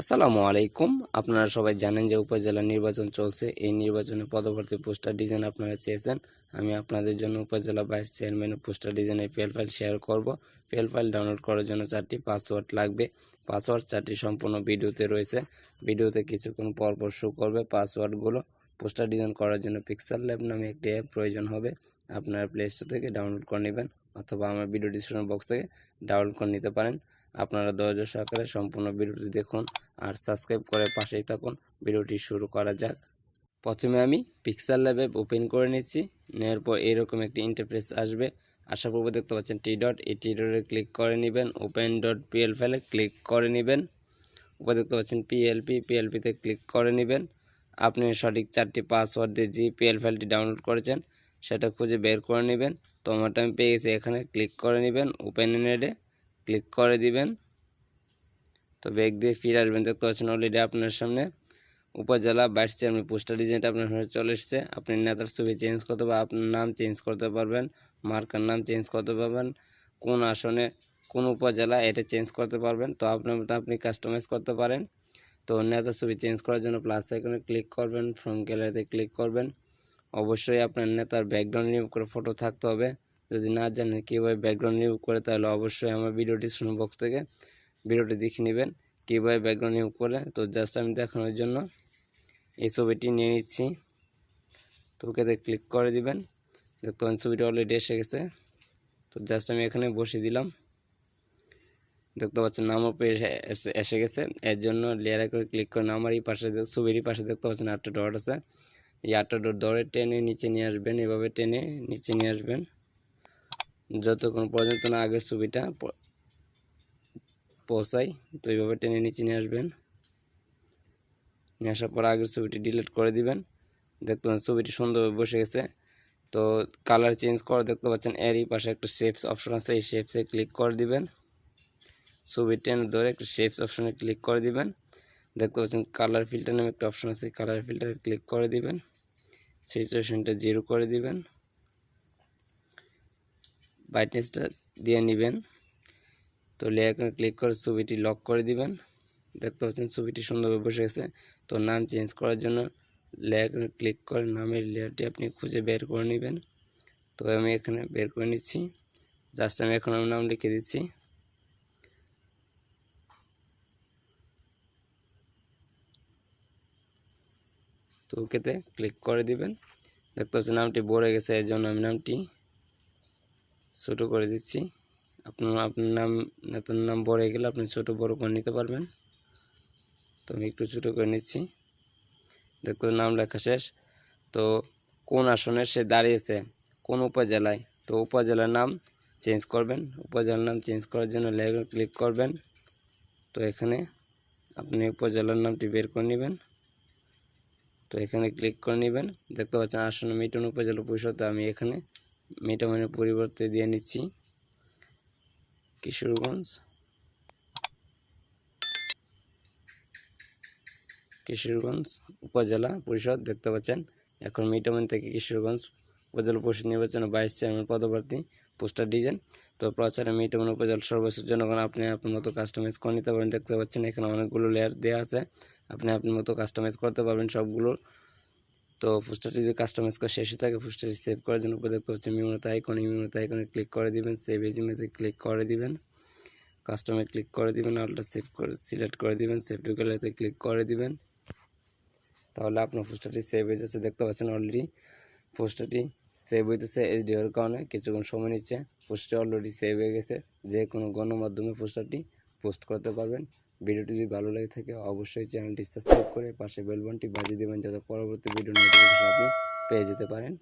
আসসালামু আলাইকুম। আপনারা সবাই জানেন যে উপজেলা নির্বাচন চলছে। এই নির্বাচনে পদবর্তী পোস্টার ডিজাইন আপনারা চেয়েছেন। আমি আপনাদের জন্য উপজেলা ভাইস চেয়ারম্যানের পোস্টার ডিজাইনের পেল ফাইল শেয়ার করব। পেল ফাইল ডাউনলোড করার জন্য চারটি পাসওয়ার্ড লাগবে। পাসওয়ার্ড চারটি সম্পূর্ণ ভিডিওতে রয়েছে। ভিডিওতে কিছুক্ষণ পর পর শো করবে পাসওয়ার্ডগুলো পোস্টার ডিজাইন করার জন্য পিক্সেল ল্যাব নামে একটি অ্যাপ প্রয়োজন হবে। আপনারা প্লে স্টোর থেকে ডাউনলোড করে নেবেন অথবা আমার ভিডিও ডিসক্রিপশন বক্স থেকে ডাউনলোড করে নিতে পারেন। আপনারা ধৈর্য সহকারে সম্পূর্ণ ভিডিওটি দেখুন আর সাবস্ক্রাইব করে পাশেই থাকুন। ভিডিওটি শুরু করা যাক। প্রথমে আমি পিক্সেল ল্যাব ওপেন করে নিচ্ছি। নেওয়ার পর এরকম একটি ইন্টারফেস আসবে। আসার পূর্বে দেখতে পাচ্ছেন টি ডট এই টি ডটে ক্লিক করে নেবেন। ওপেন ডট পিএল ফাইলে ক্লিক করে নেবেন। উপরে দেখতে পাচ্ছেন পিএলপি পিএলপিতে ক্লিক করে নেবেন। আপনি সঠিক চারটি পাসওয়ার্ড দিয়ে যে পিএল ফাইলটি ডাউনলোড করেছেন, সেটা খুঁজে বের করে নেবেন। তো আমারটা আমি পেয়ে গেছি, এখানে ক্লিক করে নেবেন। ওপেন নেটে ক্লিক করে দিবেন। তো ব্যাগ দিয়ে ফিরে আসবেন। দেখতে পাচ্ছেন অলরেডি আপনার সামনে উপজেলা ভাইস চেয়ারম্যান পোস্টার ডিজাইনটা আপনার সামনে চলে এসছে। আপনি নেতার ছবি চেঞ্জ করতে বা আপনার নাম চেঞ্জ করতে পারবেন, মার্কার নাম চেঞ্জ করতে পারবেন, কোন আসনে, কোন উপজেলা এটা চেঞ্জ করতে পারবেন। তো আপনার মতো আপনি কাস্টমাইজ করতে পারেন। তো নেতার ছবি চেঞ্জ করার জন্য প্লাস আইকনে ক্লিক করবেন ফ্রম গ্যালারিতে ক্লিক করবেন। অবশ্যই আপনার নেতার ব্যাকগ্রাউন্ড রিমুভ করে ফটো থাকতে হবে। যদি না জানেন কীভাবে ব্যাকগ্রাউন্ড রিমুভ করে, তাহলে অবশ্যই আমার ভিডিও ডিসক্রিপশন বক্স থেকে ভিডিওটি দেখে নেবেন, কীভাবে ব্যাকগ্রাউন্ড রিমুভ করে। তো জাস্ট আমি দেখানোর জন্য এই ছবিটি নিয়ে নিচ্ছি। তো ওকেতে ক্লিক করে দিবেন। দেখুন ছবিটা অলরেডি এসে গেছে। তো জাস্ট আমি এখানে বসিয়ে দিলাম। দেখতে পাচ্ছেন নাম উপরে এসে- গেছে। এর জন্য লেয়ারে করে ক্লিক করে আমার এই পাশে ছবিরই পাশে দেখতে পাচ্ছেন আটটা ডট আছে। এই আটটা ডট ধরে টেনে নিচে নিয়ে আসবেন। এভাবে টেনে নিচে নিয়ে আসবেন। যতক্ষণ পর্যন্ত না আগের ছবিটা পৌঁছাই তো এইভাবে টেনে নিচে নিয়ে আসবেন। নিয়ে আসার পর আগের ছবিটি ডিলিট করে দিবেন। দেখতে পাচ্ছেন ছবিটি সুন্দরভাবে বসে গেছে। তো কালার চেঞ্জ করে দেখতে পাচ্ছেন এরই পাশে একটা শেপস অপশন আছে, এই শেপসে ক্লিক করে দিবেন। ছবি টেনে ধরে একটু শেপস অপশনে ক্লিক করে দিবেন। দেখতে পাচ্ছেন কালার ফিল্টার নামে একটা অপশন আছে কালার ফিল্টারে ক্লিক করে দিবেন। সিচুয়েশনটা জিরো করে দিবেন। ব্রাইটনেসটা দিয়ে নেবেন। তো লেয়ার ক্লিক করে ছবিটি লক করে দিবেন। দেখতে পাচ্ছেন ছবিটি সুন্দরভাবে বসে গেছে। তো নাম চেঞ্জ করার জন্য লেয়ার ক্লিক করে নামের লেয়ারটি আপনি খুঁজে বের করে নেবেন। তো আমি এখানে বের করে নিচ্ছি। জাস্ট আমি এখন আমার নাম লিখে দিচ্ছি। তো ওকেতে ক্লিক করে দিবেন। দেখতে পাচ্ছেন নামটি বড় গেছে, এর জন্য আমি নামটি ছোটো করে দিচ্ছি। আপনার আপনার নাম নেতার নাম বড় হয়ে গেলে আপনি ছোটো বড় করে নিতে পারবেন। তো আমি একটু ছোটো করে নিচ্ছি। দেখুন, নাম লেখা শেষ। তো কোন আসনে সে দাঁড়িয়েছে? কোন উপজেলায়? তো উপজেলার নাম চেঞ্জ করবেন। উপজেলার নাম চেঞ্জ করার জন্য লেগে ক্লিক করবেন। তো এখানে আপনি উপজেলার নামটি বের করে নেবেন। তো এখানে ক্লিক করে নেবেন। দেখতে পাচ্ছেন আসন্ন মিটন উপজেলা পরিষদ। আমি এখানে মিটনের পরিবর্তে দিয়ে নিচ্ছি। কিশোরগঞ্জ। কিশোরগঞ্জ উপজেলা পরিষদ, দেখতে পাচ্ছেন? এখন মিটামন থেকে কিশোরগঞ্জ উপজেলা পরিষদ নির্বাচনে বাইশ চেয়ারম্যান পদপ্রার্থী, পোস্টার ডিজাইন। তো প্রচারে মিটামন উপজেলা সর্বোচ্চ জনগণ, আপনি আপনার মতো কাস্টমাইজ করে নিতে পারেন। দেখতে পাচ্ছেন, এখানে অনেকগুলো লেয়ার দেওয়া আছে। আপনি আপনার মতো কাস্টমাইজ করতে পারবেন সবগুলো তো পোস্টারটি যদি কাস্টমাইজ করা শেষে থাকে পোস্টারটি সেভ করার জন্য উপরে দেখতে পাচ্ছেন মিমনতা আইকন মিমনতা আইকনে ক্লিক করে দিবেন সেভ এজ ইমেজে ক্লিক করে দিবেন। কাস্টমে ক্লিক করে দিবেন অলটা সেভ করে সিলেক্ট করে দিবেন সেভ টু গ্যালারিতে ক্লিক করে দিবেন। তাহলে আপনার পোস্টারটি সেভ হয়ে যাচ্ছে, দেখতে পাচ্ছেন অলরেডি পোস্টারটি সেভ হইতেছে এইচডি এর কারণে। কিছুক্ষণ সময় নিচ্ছে পোস্টার অলরেডি সেভ হয়ে গেছে। যে কোনো গণমাধ্যমে পোস্টারটি পোস্ট করতে পারবেন। ভিডিওটি যদি ভালো লাগে থাকে, অবশ্যই চ্যানেলটি সাবস্ক্রাইব করে পাশে বেলবনটি বাজিয়ে দেবেন, যাতে পরবর্তী ভিডিও নোটিফিকেশন আপনি পেয়ে যেতে পারেন।